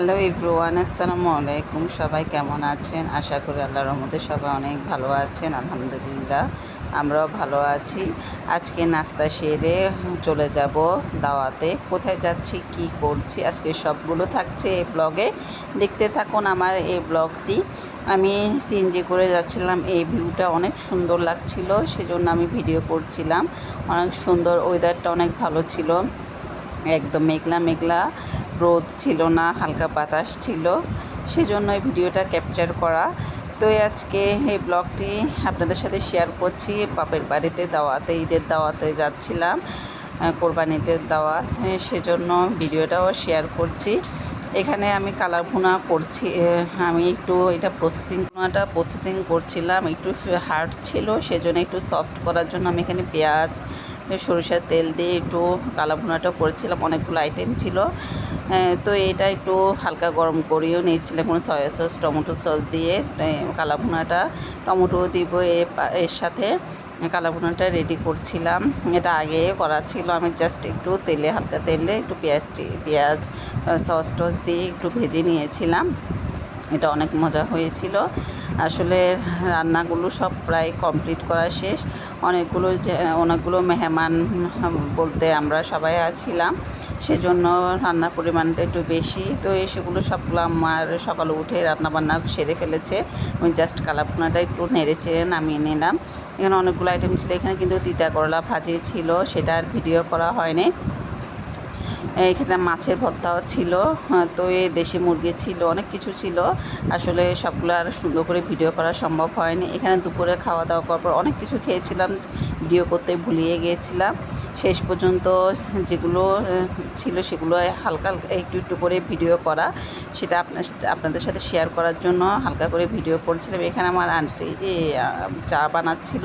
Hello everyone আসসালামু আলাইকুম সবাই কেমন আছেন? আশা করি আল্লাহ রহমতে সবাই অনেক ভালো আছেন, আলহামদুলিল্লাহ। আমরাও ভালো আছি। আজকে নাস্তা সেরে চলে যাব দাওয়াতে। কোথায় যাচ্ছি, কি করছি? আজকে সবগুলো থাকছে এই ব্লগে। দেখতে থাকুন আমার এই ব্লগটি। আমি সিএনজি করে যাচ্ছিলাম, এই ভিউটা অনেক সুন্দর লাগছিল, সেজন্য আমি ভিডিও করছিলাম। অনেক সুন্দর ওয়েদারটা অনেক ভালো ছিল। একদম মেঘলা মেঘলা। রোদ ছিল না, হালকা বাতাস ছিল সেজন্য এই ভিডিওটা ক্যাপচার করা। তো আজকে এই ব্লগটি আপনাদের সাথে শেয়ার করছি, বাপের বাড়িতে দাওয়াতে, ঈদের দাওয়াতে যাচ্ছিলাম কোরবানিতে দাওয়াত সেজন্য ভিডিওটাও শেয়ার করছি। এখানে আমি কালা ভুনা করছি আমি একটু এটা প্রসেসিং ভুনাটা প্রসেসিং করছিলাম, একটু হার্ড ছিল, সেজন্য একটু সফট করার জন্য আমি এখানে পেঁয়াজ সরিষার তেল দিয়ে একটু কালা ভুনাটা করেছিলাম, অনেকগুলো আইটেম ছিল। তো এটা একটু হালকা গরম করেও নিয়েছিলাম, কোনো সয়া সস টমেটো সস দিয়ে কালা ভুনাটা টমেটো দিব এর সাথে। কালা ভুনাটা রেডি করছিলাম। এটা আগে করা ছিল, আমি জাস্ট একটু তেলে, হালকা তেলে একটু পেঁয়াজটি পেঁয়াজ সস টস দিয়ে একটু ভেজে নিয়েছিলাম। এটা অনেক মজা হয়েছিল। আসলে রান্নাগুলো সব প্রায় কমপ্লিট করা শেষ। অনেকগুলো অনেকগুলো মেহমান বলতে আমরা সবাই আছিলাম। সেজন্য রান্নার পরিমাণটা একটু বেশি। তো এই সেগুলো সবগুলো আমার সকালে উঠে রান্নাবান্না সেরে ফেলেছে। আমি জাস্ট কালাপুনাটা একটু নেড়ে চেড়ে নামিয়ে নিলাম। এখানে অনেকগুলো আইটেম ছিল। এখানে কিন্তু তিতা করলা ভাজি ছিল। সেটা আর ভিডিও করা হয়নি। এখানে মাছের ভর্তাও ছিল তো এই দেশি মুরগি ছিল অনেক কিছু ছিল। আসলে সবগুলো আর সুন্দর করে ভিডিও করা সম্ভব হয়নি। এখানে দুপুরে খাওয়া দাওয়া করার পর অনেক কিছু খেয়েছিলাম ভিডিও করতে ভুলিয়ে গিয়েছিলাম। শেষ পর্যন্ত যেগুলো ছিল সেগুলো হালকা হালকা একটু একটু করে ভিডিও করা। সেটা আপনার সাথে আপনাদের সাথে শেয়ার করার জন্য হালকা করে ভিডিও করছিলাম। এখানে আমার আন্টি এ, চা বানাচ্ছিল।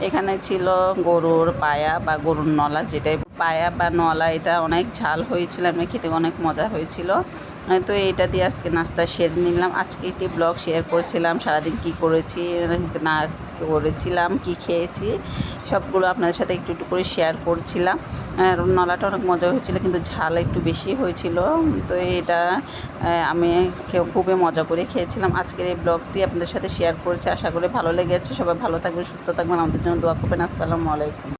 এখানে ছিল গরুর পায়া বা গরুর নলা যেটাই পায়া বা নলা, এটা অনেক ঝাল হয়েছিল, আমি খেতে অনেক মজা হয়েছিল। তো এটা দিয়ে আজকে নাস্তা সেরে নিলাম। আজকে একটি ব্লগ শেয়ার করছিলাম, সারাদিন কি করেছি, না করেছিলাম, কি খেয়েছি, সবগুলো আপনাদের সাথে একটু একটু করে শেয়ার করছিলাম। আর নলাটা অনেক মজা হয়েছিল, কিন্তু ঝাল একটু বেশি হয়েছিল। তো এটা আমি খুবই মজা করে খেয়েছিলাম। আজকের এই ব্লগটি আপনাদের সাথে শেয়ার করেছি। আশা করি ভালো লেগেছে। সবাই ভালো থাকবেন, সুস্থ থাকবেন। আমাদের জন্য দোয়া করবেন। আসসালামু আলাইকুম।